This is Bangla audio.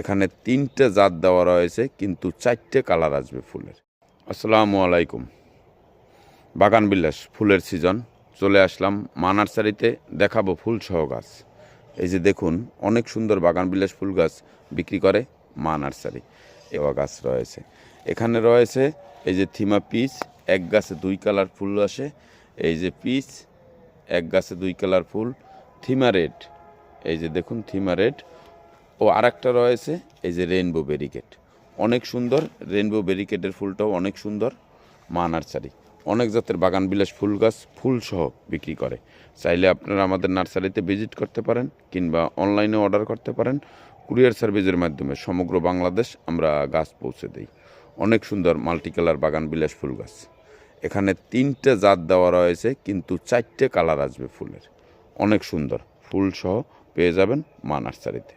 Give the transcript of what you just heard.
এখানে তিনটে জাত দেওয়া রয়েছে, কিন্তু চারটে কালার আসবে ফুলের। আসসালামু আলাইকুম। বাগান বিলাস, ফুলের সিজন। চলে আসলাম মা নার্সারিতে দেখাবো ফুল সহ গাছ। এই যে দেখুন, অনেক সুন্দর বাগান বিলাস ফুল গাছ বিক্রি করে মা নার্সারি এওয়া গাছ রয়েছে। এখানে রয়েছে এই যে থিমা পিস এক গাছে দুই কালার ফুল আসে। এই যে পিস এক গাছে দুই কালার ফুল। থিমা রেড, এই যে দেখুন থিমা রেড। ও আরেকটা রয়েছে, এই যে রেইনবো ব্যারিকেড অনেক সুন্দর রেইনবো ব্যারিকেডের ফুলটাও অনেক সুন্দর মা নার্সারি অনেক জাতের বাগান, বিলাস ফুল গাছ, ফুল সহ বিক্রি করে। চাইলে আপনারা আমাদের নার্সারিতে ভিজিট করতে পারেন, কিংবা অনলাইনে অর্ডার করতে পারেন। কুরিয়ার সার্ভিসের মাধ্যমে সমগ্র বাংলাদেশ আমরা গাছ পৌঁছে দিই। অনেক সুন্দর মাল্টি কালার বাগান, বিলাস ফুল গাছ। এখানে তিনটে জাত দেওয়া রয়েছে, কিন্তু চারটে কালার আসবে ফুলের। অনেক সুন্দর, ফুল সহ পেয়ে যাবেন মা নার্সারিতে